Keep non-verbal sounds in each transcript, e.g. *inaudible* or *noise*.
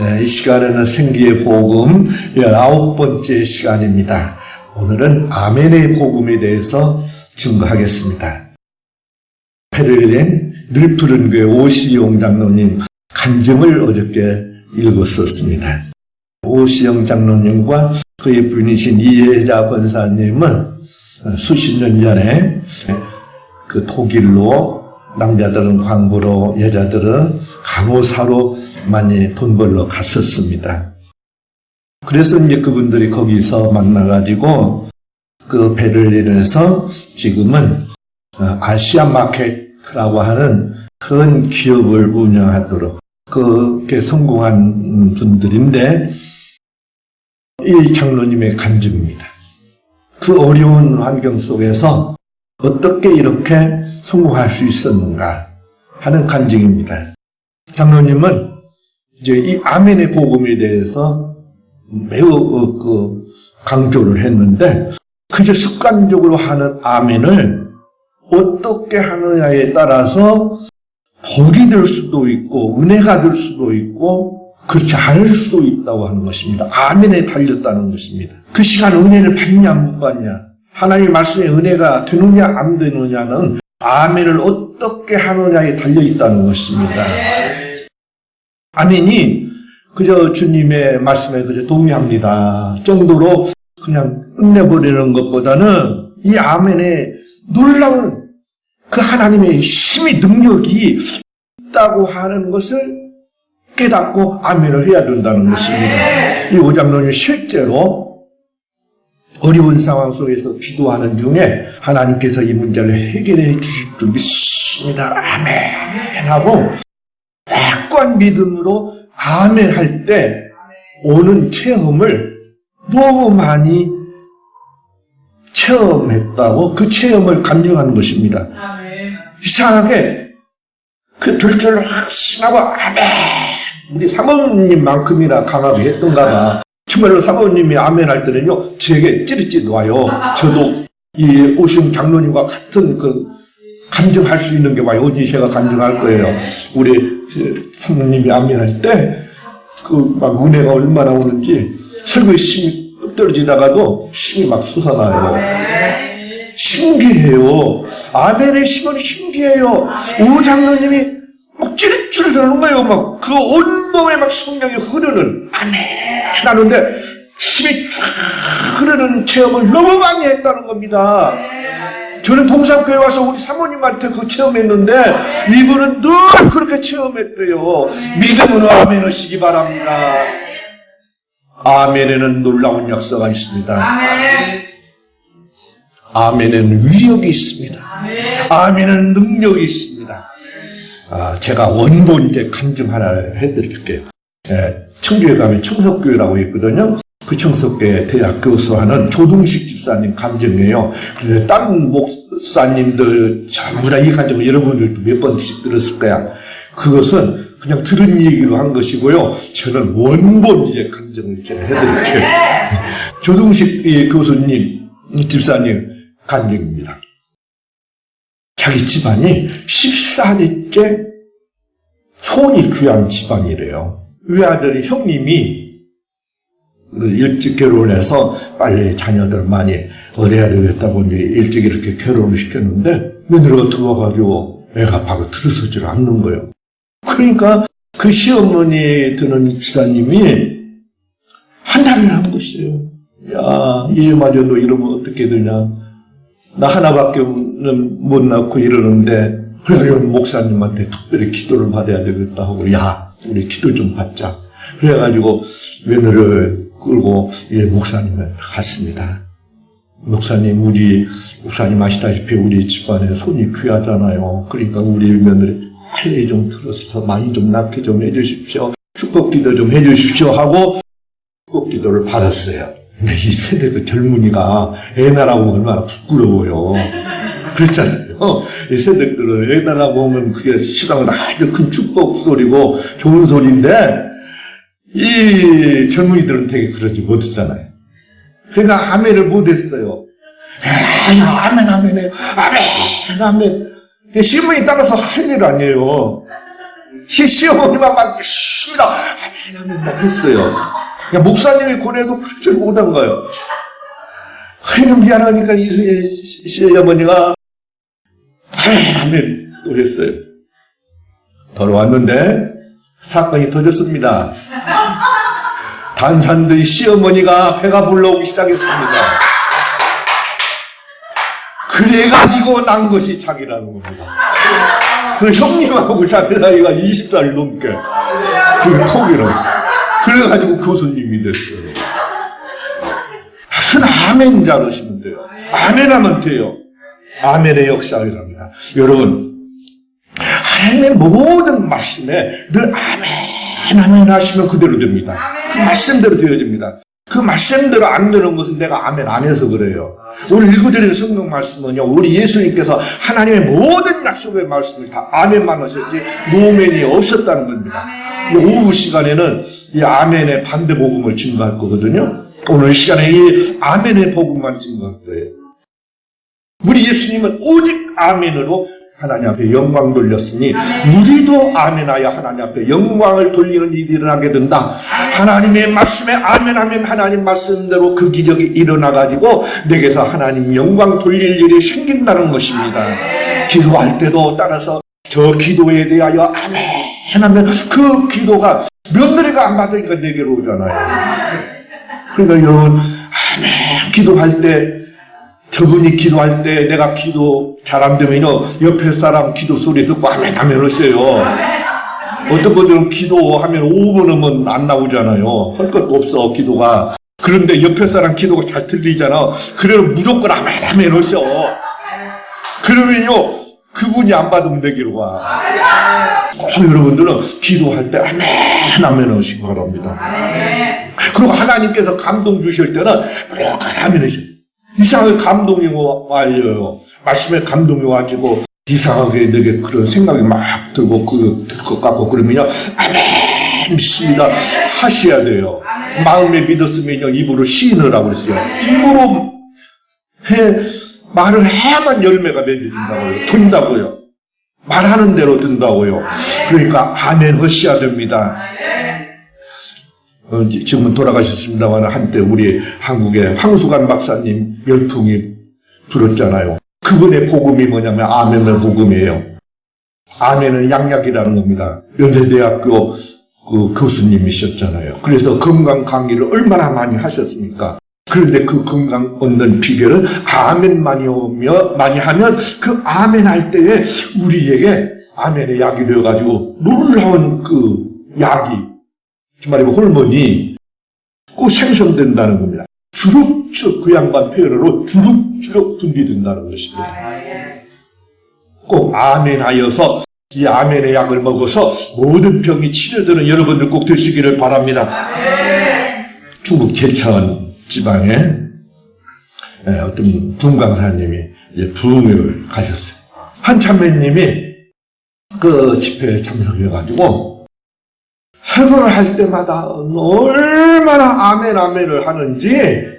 네, 이 시간에는 생기의 복음 19번째 시간입니다. 오늘은 아멘의 복음에 대해서 증거하겠습니다. 페를린 늘 푸른 교회 오시용 장로님 간증을 어저께 읽었었습니다. 오시영 장로님과 그의 부인이신 이혜자 권사님은 수십 년 전에 그 독일로 남자들은 광부로 여자들은 간호사로 많이 돈 벌러 갔었습니다. 그래서 이제 그분들이 거기서 만나가지고 그 베를린에서 지금은 어, 아시아 마켓이라고 하는 큰 기업을 운영하도록 그렇게 성공한 분들인데 이 장로님의 간증입니다. 그 어려운 환경 속에서 어떻게 이렇게 성공할 수 있었는가 하는 간증입니다. 장로님은 이제 이 아멘의 복음에 대해서 매우 어, 그 강조를 했는데 그저 습관적으로 하는 아멘을 어떻게 하느냐에 따라서 복이 될 수도 있고 은혜가 될 수도 있고 그렇지 않을 수도 있다고 하는 것입니다. 아멘에 달렸다는 것입니다. 그 시간 은혜를 받냐 못 받냐 하나님의 말씀의 은혜가 되느냐 안 되느냐는 아멘을 어떻게 하느냐에 달려 있다는 것입니다. 아멘이 그저 주님의 말씀에 그저 동의합니다. 정도로 그냥 끝내버리는 것보다는 이 아멘에 놀라운 그 하나님의 힘이 능력이 있다고 하는 것을 깨닫고 아멘을 해야 된다는 것입니다. 이 오장로님 실제로 어려운 상황 속에서 기도하는 중에 하나님께서 이 문제를 해결해 주실 줄 믿습니다. 아멘 하고 확고한 믿음으로 아멘 할 때 오는 체험을 너무 많이 체험했다고 그 체험을 감정하는 것입니다. 이상하게 그될줄 확신하고 아멘 우리 사모님만큼이나 강하게 했던가 봐. 정말로 사모님이 아멘 할 때는요 제게 찌릿찌릿 와요. 저도 이 오신 장로님과 같은 그 간증할 수 있는 게 와요. 언니 제가 간증할 거예요. 우리 그 사모님이 아멘 할때 그 막 은혜가 얼마나 오는지 설교에 힘이 떨어지다가도 힘이 막 솟아나요. 신기해요. 아멘의 힘은 신기해요. 오 장로님이 막 찌릿찌릿 하는 거예요. 막 그 온몸에 막 성령이 흐르는 아멘 하는데 힘이 쫙 흐르는 체험을 너무 많이 했다는 겁니다. 저는 동산교회 와서 우리 사모님한테 그 체험했는데 이분은 늘 그렇게 체험했대요. 믿음으로 아멘 하시기 바랍니다. 아멘에는 놀라운 역사가 있습니다. 아멘에는 위력이 있습니다. 아멘에는 능력이 있습니다. 아, 제가 원본 이제 간증 하나 해드릴게요. 예, 청주에 가면 청석교회라고 있거든요. 그 청석교회 대학 교수하는 조동식 집사님 간증이에요. 그래서 다른 목사님들 전부 다이 간증을 여러분들도 몇 번씩 들었을 거야. 그것은 그냥 들은 얘기로 한 것이고요. 저는 원본 이제 간증을 이렇게 해드릴게요. *laughs* 조동식 이 교수님, 집사님 간증입니다. 자기 집안이 14대째 손이 귀한 집안이래요. 외아들이 형님이 일찍 결혼해서 빨리 자녀들 많이 얻어야 되겠다고 이제 일찍 이렇게 결혼을 시켰는데 며느리가 들어와가지고 애가 바로 들어서질 않는 거예요. 그러니까 그 시어머니 드는 기사님이 한 달을 한 것이에요. 야, 얘마저도 이러면 어떻게 되냐. 나 하나밖에 못 낳고 이러는데, 그래가지고 목사님한테 특별히 기도를 받아야 되겠다 하고, 야, 우리 기도 좀 받자. 그래가지고 며느리를 끌고 예, 목사님한테 갔습니다. 목사님, 우리, 목사님 아시다시피 우리 집안에 손이 귀하잖아요. 그러니까 우리 며느리 빨리 좀 들어서 많이 좀 낳게 좀 해주십시오. 축복 기도 좀 해주십시오 하고 축복 기도를 받았어요. 근데 이 세대 그 젊은이가 애 낳으라고 얼마나 부끄러워요. 그렇잖아요. 이 세대들은 애 낳으라고 하면 그게 시방은 아주 큰 축복 소리고 좋은 소리인데 이 젊은이들은 되게 그러지 못하잖아요. 그러니까 아멘을 못했어요. 에이, 아멘, 아멘해요. 아멘, 아멘. 신문에 따라서 할 일 아니에요. 시, 시어머니만 막 열심히 아멘 막 했어요. 그냥 목사님이 고뇌도 그러지 못한 거예요. 하여튼 미안하니까 이수의 시- 시어머니가 아멘 아멘 또 했어요. 돌아왔는데 사건이 터졌습니다. 단산도의 시어머니가 배가 불러오기 시작했습니다. 그래가지고 난 것이 자기라는 겁니다. 그 형님하고 자기 나이가 20살 넘게 그 통일을 그래가지고 교수님이 됐어요. 하여튼 아멘 잘하시면 돼요. 아멘 하면 돼요. 아멘의 역사이랍니다. 여러분 하나님의 모든 말씀에 늘 아멘 아멘 하시면 그대로 됩니다. 그 말씀대로 되어집니다. 그 말씀대로 안 되는 것은 내가 아멘 안 해서 그래요. 오늘 읽어드리는 성경 말씀은요, 우리 예수님께서 하나님의 모든 약속의 말씀을 다 아멘만 하셨지, 노멘이 없었다는 겁니다. 이 오후 시간에는 이 아멘의 반대 복음을 증거할 거거든요. 오늘 시간에 이 아멘의 복음만 증거할 거예요. 우리 예수님은 오직 아멘으로 하나님 앞에 영광 돌렸으니 우리도 아멘하여 하나님 앞에 영광을 돌리는 일이 일어나게 된다. 하나님의 말씀에 아멘하면 하나님 말씀대로 그 기적이 일어나가지고 내게서 하나님 영광 돌릴 일이 생긴다는 것입니다. 기도할 때도 따라서 저 기도에 대하여 아멘 하면 그 기도가 며느리가 안 받으니까 내게로 오잖아요. 그러니까 여러분 아멘 기도할 때 저분이 기도할 때 내가 기도 잘 안 되면 요 옆에 사람 기도 소리 듣고 아멘 아멘 하세요. 어떤 분들은 기도하면 5분은 안 나오잖아요. 할 것도 없어 기도가. 그런데 옆에 사람 기도가 잘 들리잖아. 그래도 무조건 아멘 아멘 하셔. 그러면요 그분이 안 받으면 내기로 가. 꼭 여러분들은 기도할 때 아멘 아멘 하시기 바랍니다. 그리고 하나님께서 감동 주실 때는 무조건 아멘 하셔. 이상하게 감동이 와요. 말씀에 감동이 와지고 이상하게 내게 그런 생각이 막 들고 그들것 같고 그러면요 아멘 믿습니다 하셔야 돼요. 마음에 믿었으면요 입으로 시인을 하고 있어요. 입으로 해 말을 해야만 열매가 맺어진다고요. 된다고요. 말하는 대로 된다고요. 그러니까 아멘 하셔야 됩니다. 어, 지금은 돌아가셨습니다만 한때 우리 한국의 황수관 박사님 열풍이 불었잖아요. 그분의 복음이 뭐냐면 아멘의 복음이에요. 아멘은 양약이라는 겁니다. 연세대학교 그 교수님이셨잖아요. 그래서 건강 강의를 얼마나 많이 하셨습니까? 그런데 그 건강 얻는 비결은 아멘만이 오며 많이 하면 그 아멘 할 때에 우리에게 아멘의 약이 되어가지고 놀라운 그 약이 그 말이면 호르몬이 꼭 생성된다는 겁니다. 주룩주룩 그 양반 표현으로 주룩주룩 분비된다는 것입니다. 꼭 아멘 하여서 이 아멘의 약을 먹어서 모든 병이 치료되는 여러분들 꼭 되시기를 바랍니다. 중국 제천 지방에 에, 어떤 분강사님이 이제 부흥회를 가셨어요. 한 참매님이 그 집회에 참석해가지고 설교를 할 때마다 얼마나 아멘 아멘을 하는지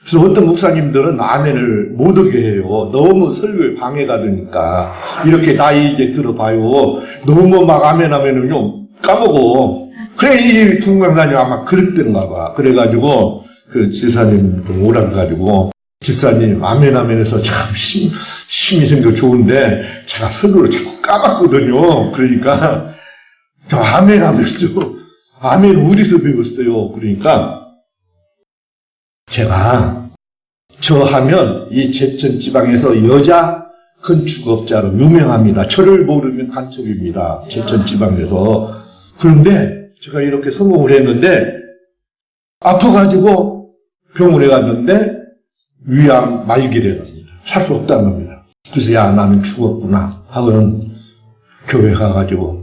그래서 어떤 목사님들은 아멘을 못 하게 해요. 너무 설교에 방해가 되니까 이렇게 나이 이제 들어봐요. 너무 막 아멘 하면은요 까먹어. 그래 이 풍광사님 아마 그랬던가 봐. 그래가지고 그 지사님 좀 오라 가지고 집사님 아멘 아멘해서 참 힘, 힘이 생겨 좋은데 제가 설교를 자꾸 까먹거든요. 그러니까 저 아멘 하면서 아멘 어디서 배웠어요? 그러니까 제가 저 하면 이 제천 지방에서 여자 건축업자로 유명합니다. 저를 모르면 간첩입니다. 제천 지방에서. 그런데 제가 이렇게 성공을 했는데 아파가지고 병원에 갔는데 위암 말기래랍니다. 살 수 없다는 겁니다. 그래서 야 나는 죽었구나 하고는 교회 가가지고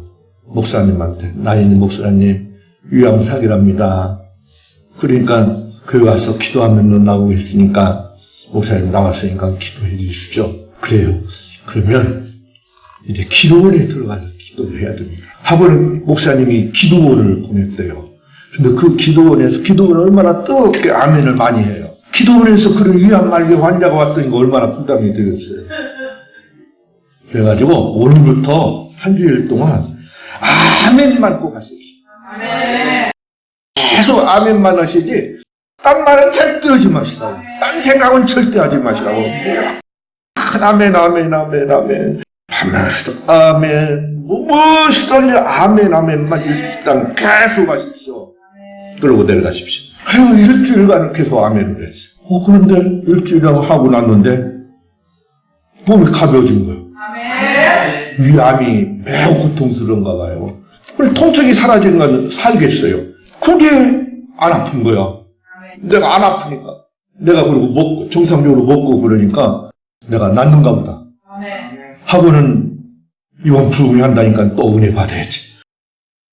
목사님한테 나인 목사님 위암 사기랍니다. 그러니까 교회 와서 기도하면 나오고 있으니까 목사님 나왔으니까 기도해 주십시오. 그래요. 그러면 이제 기도원에 들어가서 기도를 해야 됩니다. 하고는 목사님이 기도원을 보냈대요. 근데 그 기도원에서 기도원은 얼마나 뜨겁게 아멘을 많이 해요. 기도원에서 그런 위암 말기 환자가 왔더니 얼마나 부담이 되겠어요. 그래가지고 오늘부터 한 주일 동안 아멘만 꼭 하십시오. 계속 아멘만 하시지, 딴 말은 절대 하지 마시라고. 딴 생각은 절대 하지 마시라고. 큰 아멘, 아멘, 아멘, 아멘. 밤낮도 아멘, 뭐, 무엇이든지 아멘, 아멘만 일단 계속 하십시오. 그러고 내려가십시오. 아유, 일주일간 계속 아멘을 했어요. 어, 그런데 일주일 하고 났는데, 몸이 가벼워진 거예요. 위암이 매우 고통스러운가 봐요. 통증이 사라진 건 살겠어요. 그게 안 아픈 거야. 내가 안 아프니까. 내가 그리고 먹고, 정상적으로 먹고 그러니까 내가 낫는가 보다. 하고는 이번 부흥이 한다니까 또 은혜 받아야지.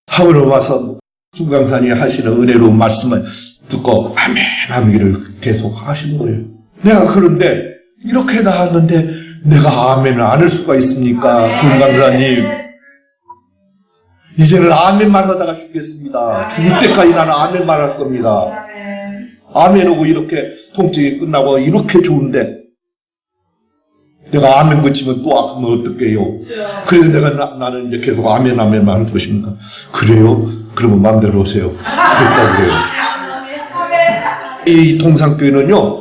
하고는 와서 중강산이 하시는 은혜로운 말씀을 듣고 아멘 하기를 계속 하신 거예요. 내가 그런데 이렇게 나왔는데 내가 아멘을 안 할 수가 있습니까? 중강사님. 이제는 아멘만 하다가 죽겠습니다. 죽을 때까지 나는 아멘만 할 겁니다. 아멘하고 이렇게 통증이 끝나고 이렇게 좋은데 내가 아멘 고치면 또 아프면 어떡해요? 그래서 내가 나, 는 이제 계속 아멘 아멘만 할 것입니까? 그래요? 그러면 마음대로 오세요. 됐다고 그래요. *laughs* 이 동산교회는요,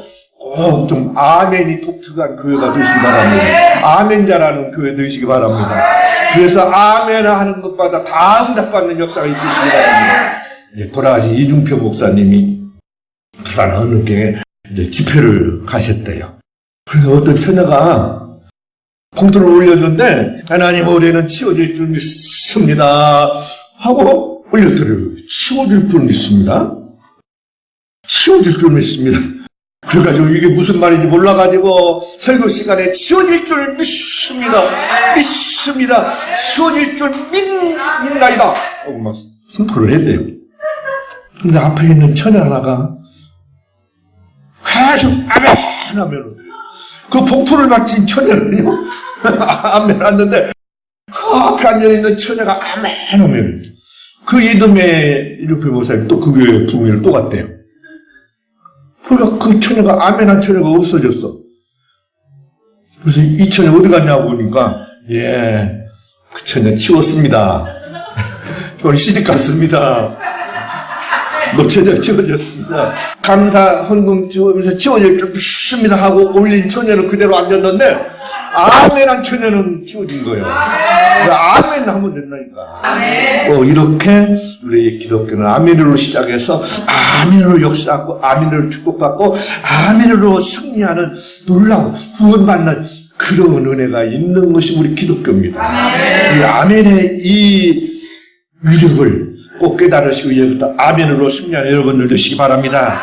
꼭 좀 아멘이 독특한 교회가 되시기 바랍니다. 아멘 자라는 교회 되시기 바랍니다. 그래서 아멘 하는 것마다 다 응답받는 역사가 있으시기 바랍니다. 이제 돌아가신 이중표 목사님이 부산 어느 게 이제 집회를 가셨대요. 그래서 어떤 처녀가 봉투를 올렸는데 하나님 올해는 치워질 줄 믿습니다 하고 올렸더래요. 치워질 줄 믿습니다. 치워질 줄 믿습니다. 그래가지고 이게 무슨 말인지 몰라가지고 설교 시간에 치워질 줄 믿습니다. 믿습니다. 치워질 줄 믿, 믿나이다. 하고 막 선포를 했대요. 근데 앞에 있는 처녀 하나가 계속 아멘 하면 그 봉투를 맞힌 처녀는요 *laughs* 아멘 하는데 그 앞에 앉아있는 처녀가 아멘 하면 그 이듬해 이렇게 모사님 또그 교회 부흥회를 또 갔대요. 그러니까 그 처녀가 아멘한 처녀가 없어졌어. 그래서 이 처녀 어디 갔냐고 보니까 예, 그 처녀 치웠습니다. *laughs* 오늘 시집 갔습니다. 노처녀 치워졌습니다. 감사 헌금 줄 믿습니다 하고 올린 처녀는 그대로 앉았는데 아멘한 처녀는 치워진 거예요. 아멘 하면 된다니까. 어, 이렇게 우리 기독교는 아멘으로 시작해서 아멘으로 역사하고 아멘으로 축복받고 아멘으로 승리하는 놀라운 구원받는 그런 은혜가 있는 것이 우리 기독교입니다. 이 아멘의 이 위력을 꼭 깨달으시고 이제부터 아멘으로 승리하는 여러분들 되시기 바랍니다.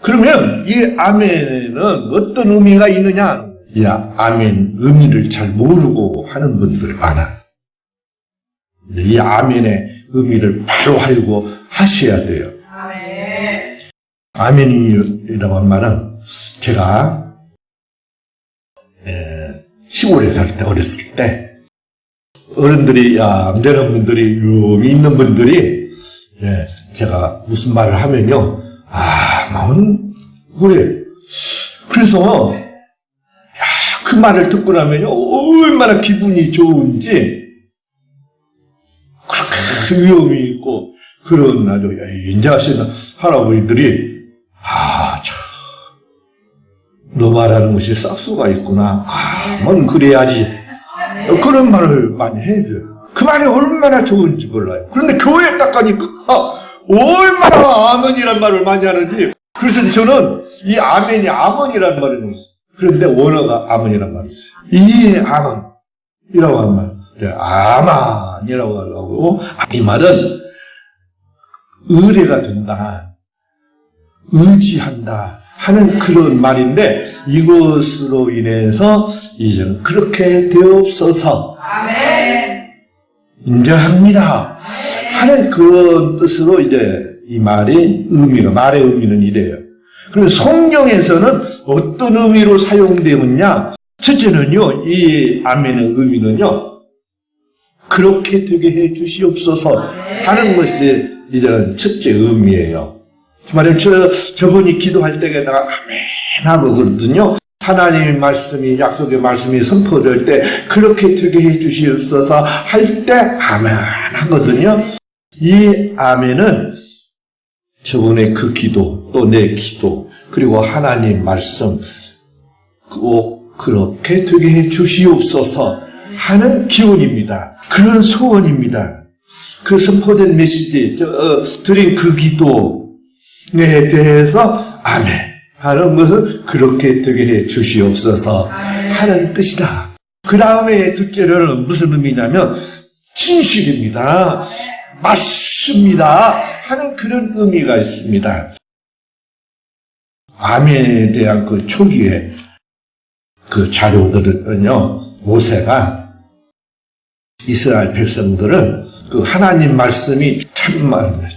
그러면 이 아멘에는 어떤 의미가 있느냐? 이 아멘 의미를 잘 모르고 하는 분들 많아. 이 아멘의 의미를 바로 알고 하셔야 돼요. 아멘이라고 한 말은 제가 에, 시골에 살 때 어렸을 때 어른들이 야 여러분들이 요 있는 분들이 예, 제가 무슨 말을 하면요 아 마음 그래 그래서 야, 그 말을 듣고 나면요 얼마나 기분이 좋은지 그렇게 위험이 있고 그런 아주 인자하신 할아버지들이 아 참 너 말하는 것이 싹수가 있구나 아 뭔 그래야지 그런 말을 많이 해줘요. 그 말이 얼마나 좋은지 몰라요. 그런데 교회에 딱 가니까 얼마나 아멘이란 말을 많이 하는지 그래서 저는 이 아멘이 아멘이란 넣었어요. 그런데 원어가 아멘이란 말이 있어요. 이 아멘이라고 하는 말. 네, 아만이라고 하고 이 말은 의뢰가 된다. 의지한다. 하는 그런 말인데 이것으로 인해서 이제는 그렇게 되옵소서 인정합니다 하는 그런 뜻으로 이제 이 말이 의미가 말의 의미는 이래요. 그러면 성경에서는 어떤 의미로 사용되었냐? 첫째는요, 이 아멘의 의미는요, 그렇게 되게 해 주시옵소서 하는 것이 이제는 첫째 의미예요. 말하면 저, 저분이 기도할 때에 내가 아멘 하고 그러거든요. 하나님의 말씀이 약속의 말씀이 선포될 때 그렇게 되게 해 주시옵소서 할 때 아멘 하거든요. 이 아멘은 저번에 그 기도 또 내 기도 그리고 하나님 말씀 꼭 그렇게 되게 해 주시옵소서 하는 기원입니다. 그런 소원입니다. 그 선포된 메시지 저, 어, 드린 그 기도에 대해서 아멘 하는 것은 그렇게 되게 해 주시옵소서 하는 뜻이다. 그 다음에 둘째로는 무슨 의미냐면 진실입니다. 맞습니다. 하는 그런 의미가 있습니다. 아멘에 대한 그 초기에 그 자료들은요, 모세가 이스라엘 백성들은 그 하나님 말씀이 참말,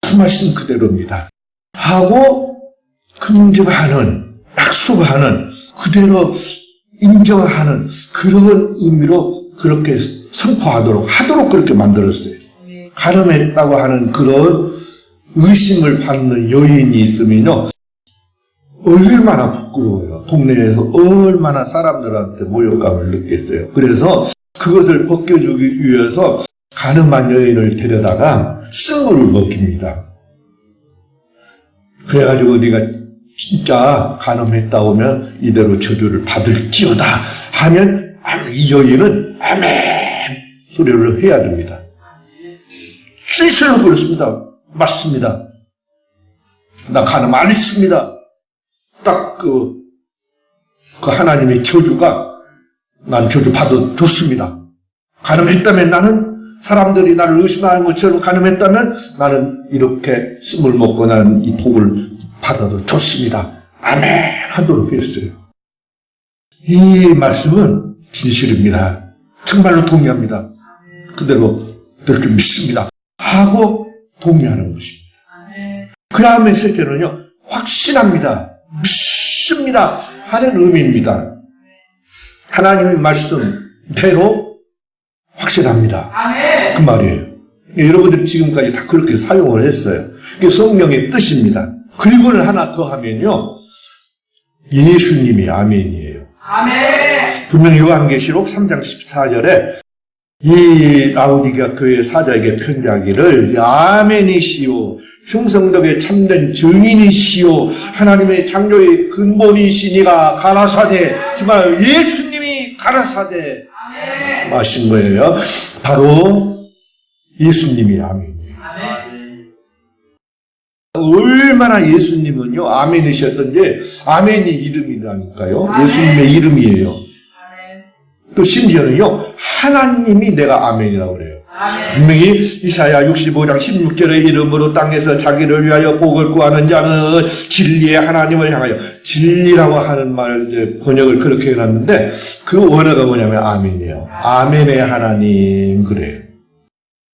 그 말씀 그대로입니다. 하고 긍정하는, 약속하는, 그대로 인정하는 그런 의미로 그렇게 선포하도록, 하도록 그렇게 만들었어요. 가늠했다고 하는 그런 의심을 받는 여인이 있으면요, 얼마나 부끄러워요. 동네에서 얼마나 사람들한테 모욕감을 느꼈어요. 그래서 그것을 벗겨주기 위해서 가늠한 여인을 데려다가 쑥을 먹입니다. 그래가지고 네가 진짜 가늠했다 오면 이대로 저주를 받을지어다 하면 이 여인은 아멘 소리를 해야 됩니다. 실실로 그렇습니다. 맞습니다. 나 가늠 안 했습니다. 딱 그, 그 하나님의 저주가 난 저주 받아 줬습니다. 가늠했다면 나는 사람들이 나를 의심하는 것처럼 가늠했다면 나는 이렇게 숨을 먹고 나는 이 독을 받아도 좋습니다. 아멘 하도록 했어요. 이 말씀은 진실입니다. 정말로 동의합니다. 그대로 될 줄 믿습니다. 하고 동의하는 것입니다. 그 다음에 셋째는요, 확신합니다. 믿습니다. 하는 의미입니다. 하나님의 말씀대로 확신합니다. 그 말이에요. 여러분들이 지금까지 다 그렇게 사용을 했어요. 이게 성경의 뜻입니다. 그리고는 하나 더 하면요. 예수님이 아멘이에요. 분명히 요한계시록 3장 14절에 이 라우디가 교회 사자에게 편지하기를 아멘이시오 충성덕의 참된 증인이시오 하나님의 창조의 근본이시니가 가라사대 정말 예수님이 가라사대 하신 거예요. 바로 예수님이 아멘이에요. 얼마나 예수님은요 아멘이셨던지 아멘이 이름이라니까요. 예수님의 이름이에요. 또 심지어는요 하나님이 내가 아멘이라고 그래요. 분명히 이사야 65장 16절의 이름으로 땅에서 자기를 위하여 복을 구하는 자는 진리의 하나님을 향하여 진리라고 하는 말 이제 번역을 그렇게 해놨는데 그 원어가 뭐냐면 아멘이에요. 아멘의 하나님 그래요.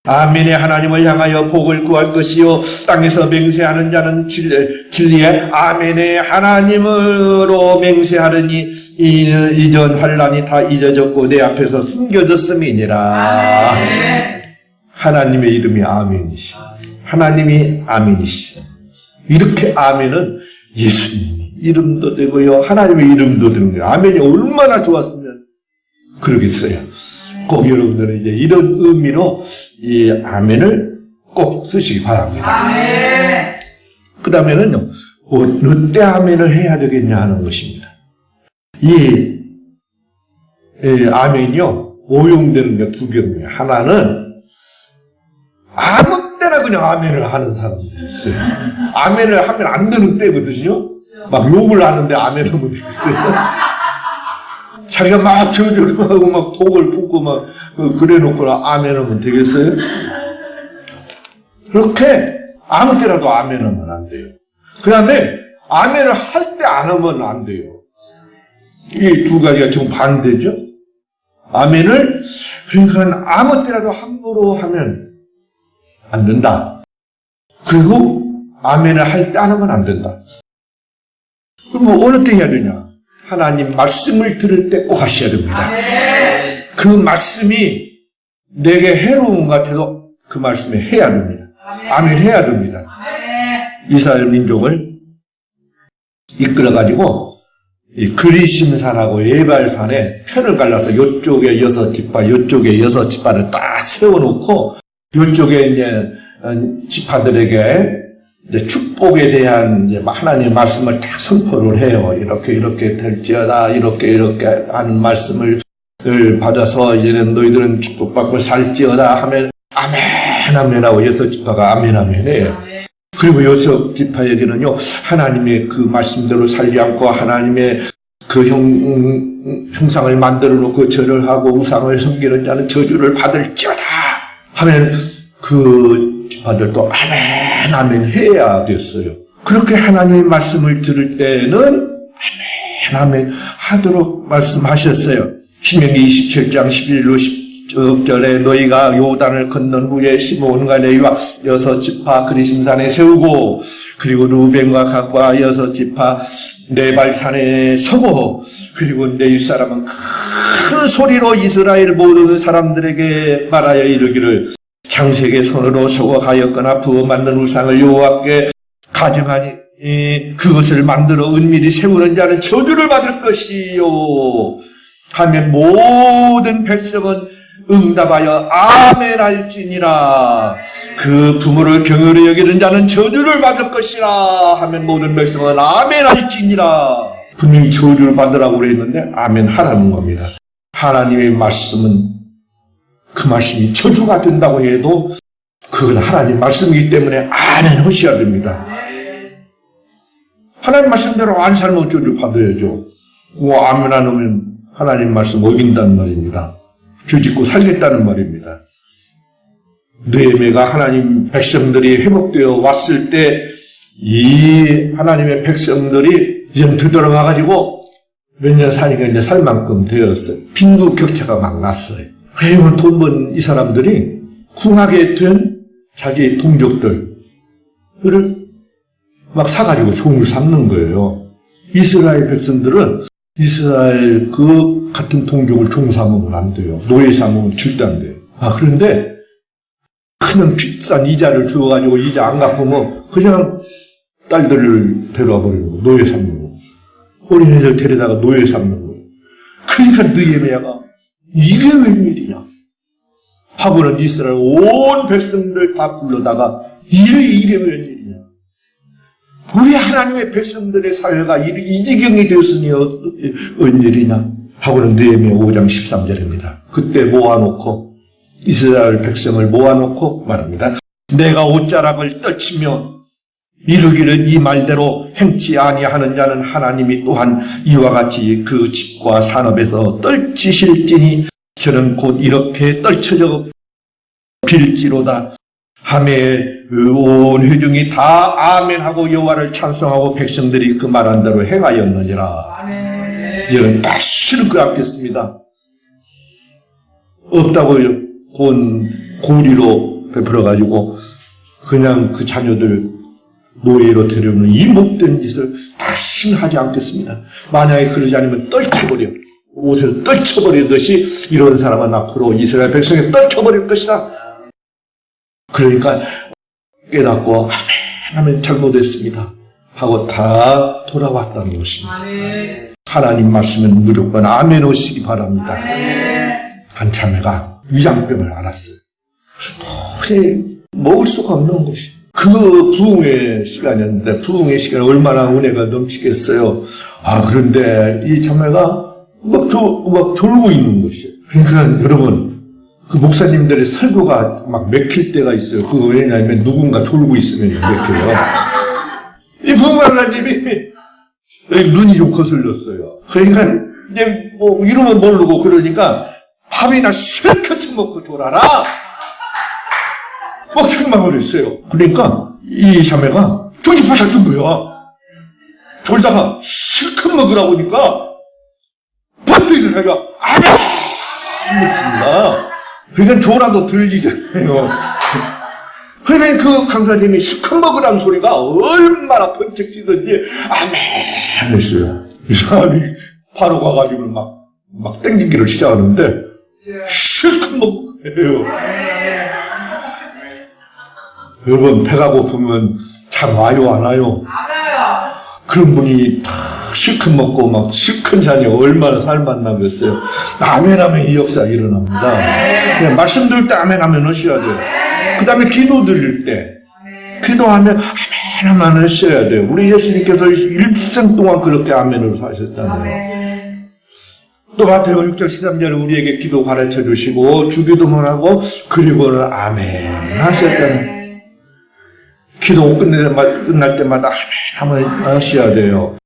아멘의 하나님을 향하여 복을 구할 것이요. 땅에서 맹세하는 자는 진리, 진리의 아멘의 하나님으로 맹세하느니 이, 이전 환란이 다 잊어졌고 내 앞에서 숨겨졌음이니라. 하나님의 이름이 아멘이시. 하나님이 아멘이시. 이렇게 아멘은 예수님 이름도 되고요. 하나님의 이름도 되는 거예요. 아멘이 얼마나 좋았으면 그러겠어요 꼭 여러분들은 이제 이런 의미로 이 아멘을 꼭 쓰시기 바랍니다. 그 다음에는요, 어느 때 아멘을 해야 되겠냐 하는 것입니다. 이, 이 아멘이요, 오용되는 게 두 개입니다. 하나는 아무 때나 그냥 아멘을 하는 사람들이 있어요. 아멘을 하면 안 되는 때거든요. 막 욕을 하는데 아멘 하면 되겠어요. 자기가 막 저주를 하고 막 독을 붓고 막 그래 놓고 아멘 하면 되겠어요? 그렇게 아무 때라도 아멘 하면 안 돼요. 그 다음에 아멘을 할 때 안 하면 안 돼요. 이 두 가지가 정 반대죠? 아멘을 그러니까 아무 때라도 함부로 하면 안 된다. 그리고 아멘을 할 때 안 하면 안 된다. 그럼 뭐 어느 때 해야 되냐? 하나님 말씀을 들을 때 꼭 하셔야 됩니다. 그 말씀이 내게 해로운 것 같아도 그 말씀에 해야 됩니다. 아멘 해야 됩니다. 이스라엘 민족을 이끌어가지고 이 그리심산하고 예발산에 편을 갈라서 요쪽에 여섯 지파, 요쪽에 여섯 지파를 딱 세워놓고 요쪽에 이제 어, 지파들에게 이제 축복에 대한 이제 하나님의 말씀을 딱 선포를 해요. 이렇게 이렇게 될지어다 이렇게 이렇게 하는 말씀을 받아서 이제는 너희들은 축복받고 살지어다 하면 아멘 아멘하고 여섯 지파가 아멘 아멘해요. 그리고 여섯 지파에게는요 하나님의 그 말씀대로 살지 않고 하나님의 그 형, 음, 형상을 만들어 놓고 절을 하고 우상을 섬기는 자는 저주를 받을지어다 하면 그 지파들도 아멘 아멘 해야 됐어요. 그렇게 하나님의 말씀을 들을 때는 아멘 아멘 하도록 말씀하셨어요. 신명기 27장 11로 10절에 너희가 요단을 건넌 후에 시몬과 레위와 여섯 지파 그리심산에 세우고 그리고 루벤과 각과 여섯 지파 네발산에 서고 그리고 내 사람은 큰 소리로 이스라엘 모든 사람들에게 말하여 이르기를 장색의 손으로 소각하였거나 부어 만든 우상을 여호와께 가정하니 이, 그것을 만들어 은밀히 세우는 자는 저주를 받을 것이요. 하면 모든 백성은 응답하여 아멘 할지니라. 그 부모를 경외로 여기는 자는 저주를 받을 것이라. 하면 모든 백성은 아멘 할지니라. 분명히 저주를 받으라고 그랬는데 아멘 하라는 겁니다. 하나님의 말씀은 그 말씀이 저주가 된다고 해도 그건 하나님 말씀이기 때문에 아멘 하셔야 됩니다 하나님 말씀대로 안 살면 저주 받아야죠 뭐 아멘 안 하면 하나님 말씀 어긴다는 말입니다 죄짓고 살겠다는 말입니다. 느헤미가 하나님 백성들이 회복되어 왔을 때 이 하나님의 백성들이 좀 되돌아와 가지고 몇 년 사니까 이제 살 만큼 되었어요. 빈부 격차가 막 났어요. 회원 돈번 이 사람들이 궁하게 된 자기 동족들을 막 사가지고 종을 삼는 거예요. 이스라엘 백성들은 이스라엘 그 같은 동족을 종 삼으면 안 돼요. 노예 삼으면 절대 안 돼요. 아, 그런데 큰 비싼 이자를 주어가지고 이자 안 갚으면 그냥 딸들을 데려와 버리는 거, 노예 삼는 거. 어린애들 데려다가 노예 삼는 거. 그러니까 느헤미야가 이게 웬일이냐. 하고는 이스라엘 온 백성들 다 불러다가 이게 이게 웬일이냐. 우리 하나님의 백성들의 사회가 이, 이 지경이 되었으니 웬일이냐 하고는 느헤미야 5장 13절입니다. 그때 모아놓고 이스라엘 백성을 모아놓고 말합니다. 내가 옷자락을 떨치며 이르기를 이 말대로 행치 아니하는 자는 하나님이 또한 이와 같이 그 집과 산업에서 떨치실지니 저는 곧 이렇게 떨쳐져 빌지로다. 함에 온 회중이 다 아멘하고 여호와를 찬송하고 백성들이 그 말한 대로 행하였느니라. 이는 다시는 그 같겠습니다. 없다고 본 고리로 베풀어 가지고 그냥 그 자녀들 노예로 데려오는 이 못된 짓을 다시는 하지 않겠습니다. 만약에 그러지 않으면 떨쳐버려. 옷을 떨쳐버리듯이 이런 사람은 앞으로 이스라엘 백성에 떨쳐버릴 것이다. 그러니까 깨닫고 아멘 하면 잘못했습니다 하고 다 돌아왔다는 것입니다. 하나님 말씀은 무조건 아멘 오시기 바랍니다. 한 자매가 위장병을 앓았어요. 도저히 먹을 수가 없는 것이. 그 부흥의 시간이었는데 부흥의 시간 얼마나 은혜가 넘치겠어요. 아 그런데 이 자매가 막, 저, 막 졸고 있는 것이에요. 그러니까 여러분 그 목사님들의 설교가 막 맥힐 때가 있어요. 그거 왜냐하면 누군가 졸고 있으면 맥혀요. 이 부부하나님이 눈이 좀 거슬렸어요. 그러니까 이제 뭐 이름은 모르고 그러니까 밥이나 실컷 처먹고 졸아라. 막 책망을 했어요. 그러니까 이 자매가 정신 바짝 든 거야. 졸다가 실컷 먹으라고 하니까 번뜩 일어나가 아멘! 했습니다. 그러니까 조라도 들리잖아요. 그러니까 그 강사님이 시큰 먹으라는 소리가 얼마나 번쩍 뛰던지 아멘 했어요. 이 사람이 바로 가가지고 막, 막 땡기기를 시작하는데 실컷 먹어요. 여러분 배가 고프면 잠 와요 안 와요? 그런 분이 다 실컷 먹고 막 실컷 자녀 얼마나 살만나겠어요. 아멘 하면 이 역사가 일어납니다. 그냥 말씀 들을 때 아멘 하면 하셔야 돼요. 그 다음에 기도 드릴 때 기도하면 아멘 하면 하셔야 돼요. 우리 예수님께서 일생 동안 그렇게 아멘으로 사셨잖아요. 또 마태복 6장 13절에 우리에게 기도 가르쳐 주시고 주기도만 하고 그리고는 아멘 하셨다는 기도 끝날 때마다, 아멘 하면 하셔야 돼요.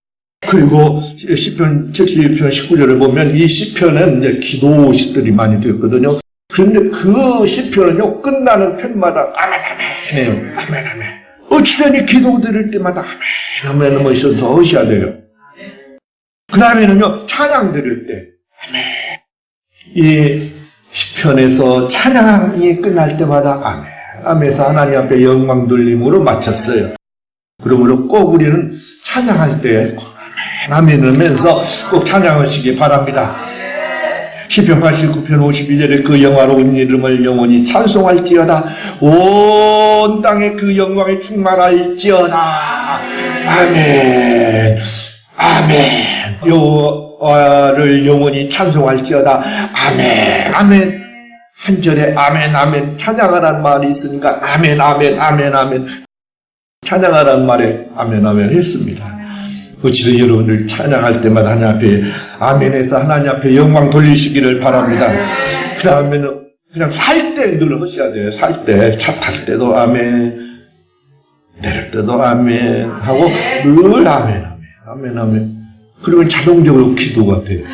그리고 시편 71편 19절을 보면 이 시편은 이제 기도 시들이 많이 되었거든요. 그런데 그 시편은요 끝나는 편마다 아멘 아멘 해요. 아멘 아멘. 어찌되니 기도 드릴 때마다 아멘 아멘 하면서 하셔야 돼요. 그 다음에는요 찬양 드릴 때 아멘. 이 시편에서 찬양이 끝날 때마다 아멘 하면서 하나님 앞에 영광 돌림으로 마쳤어요. 그러므로 꼭 우리는 찬양할 때 아멘 하면서 꼭 찬양하시기 바랍니다. 시편 89편 52절에 그 영화로운 이름을 영원히 찬송할지어다. 온 땅에 그 영광이 충만할지어다. 아멘. 아멘. 여호와를 영원히 찬송할지어다. 아멘. 아멘 한 절에 아멘 아멘 찬양하라는 말이 있으니까 아멘 아멘 아멘 아멘 찬양하라는 말에 아멘 아멘 했습니다. 어찌든 여러분들 찬양할 때마다 하나님 앞에 아멘해서 하나님 앞에 영광 돌리시기를 바랍니다. 그 다음에는 그냥 살 때 늘 하셔야 돼요. 살 때 차 탈 때도 아멘 내릴 때도 아멘 하고 늘 아멘 아멘 아멘 아멘 그러면 자동적으로 기도가 돼요.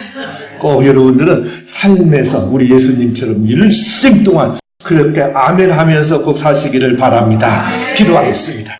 꼭 여러분들은 삶에서 우리 예수님처럼 일생 동안 그렇게 아멘 하면서 꼭 사시기를 바랍니다. 기도하겠습니다.